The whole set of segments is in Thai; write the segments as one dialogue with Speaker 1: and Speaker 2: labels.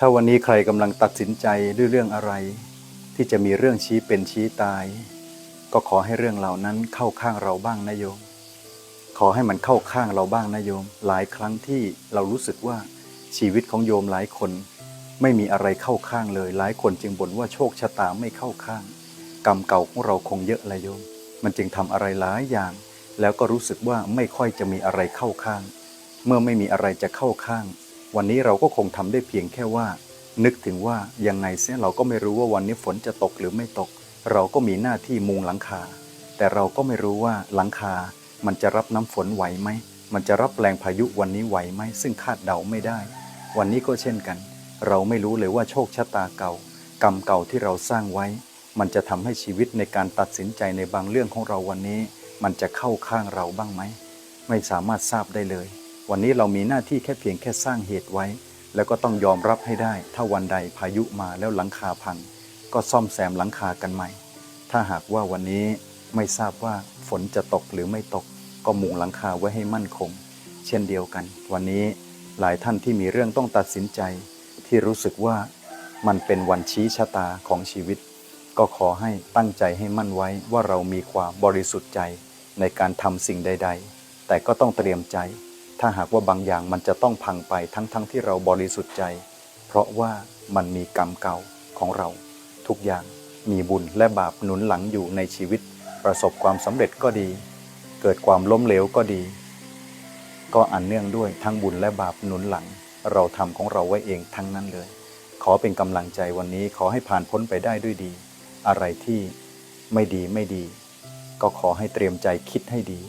Speaker 1: ถ้าวันนี้ใครกำลังตัดสินใจด้วยเรื่องอะไร ที่จะมีเรื่องชี้เป็นชี้ตาย ก็ขอให้เรื่องเหล่านั้นเข้าข้างเราบ้างนะโยม ขอให้มันเข้าข้างเราบ้างนะโยม หลายครั้งที่เรารู้สึกว่าชีวิตของโยมหลายคน ไม่มีอะไรเข้าข้างเลย หลายคนจึงบ่นว่าโชคชะตาไม่เข้าข้าง กรรมเก่าของเราคงเยอะเลยโยม มันจึงทำอะไรหลายอย่าง แล้วก็รู้สึกว่าไม่ค่อยจะมีอะไรเข้าข้าง เมื่อไม่มีอะไรจะเข้าข้าง วันนี้เราก็คงทำได้เพียงแค่ว่า นึกถึงว่ายังไงเสียเราก็ไม่รู้ว่าวันนี้ฝนจะตกหรือไม่ตก เราก็มีหน้าที่มุงหลังคา แต่เราก็ไม่รู้ว่าหลังคา มันจะรับน้ำฝนไหวไหม มันจะรับแรงพายุวันนี้ไหวไหม ซึ่งคาดเดาไม่ได้ วันนี้ก็เช่นกัน เราไม่รู้เลยว่าโชคชะตาเก่า กรรมเก่าที่เราสร้างไว้ มันจะทำให้ชีวิตในการตัดสินใจในบางเรื่องของเราวันนี้ มันจะเข้าข้างเราบ้างไหม ไม่สามารถทราบได้เลย วันนี้เรามีหน้าที่แค่เพียงแค่สร้างเหตุไว้ แล้วก็ต้องยอมรับให้ได้ ถ้าวันใดพายุมาแล้วหลังคาพัง ก็ซ่อมแซมหลังคากันใหม่ ถ้าหากว่าวันนี้ไม่ทราบว่าฝนจะตกหรือไม่ตก ก็มุงหลังคาไว้ให้มั่นคง เช่นเดียวกัน วันนี้หลายท่านที่มีเรื่องต้องตัดสินใจ ที่รู้สึกว่ามันเป็นวันชี้ชะตาของชีวิต ก็ขอให้ตั้งใจให้มั่นไว้ว่าเรามีความบริสุทธิ์ใจในการทำสิ่งใด ๆ แต่ก็ต้องเตรียมใจ ถ้าหากว่าบางอย่างมันจะต้องพังไปทั้งๆทที่เราบริสุทธิ์ใจ เพราะว่ามันมีกรรมเก่าของเรา ทุกอย่างมีบุญและบาปหนุนหลังอยู่ในชีวิต ประสบความสำเร็จก็ดี เกิดความล้มเหลวก็ดี ก็อันเนื่องด้วยทั้งบุญและบาปหนุนหลัง เราทำของเราไว้เองทั้งนั้นเลย ขอเป็นกำลังใจวันนี้ขอให้ผ่านพ้นไปได้ด้วยดี อะไรที่ไม่ดีไม่ดี ก็ขอให้เตรียมใจคิดให้ดี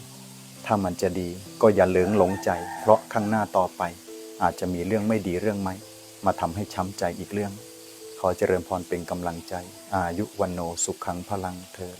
Speaker 1: ถ้ามันจะดีก็อย่าเหลิงหลงใจ เพราะข้างหน้าต่อไป อาจจะมีเรื่องไม่ดีเรื่องไหม มาทำให้ช้ำใจอีกเรื่อง ขอเจริญพรเป็นกำลังใจ อายุวันโนสุขขังพลังเธอ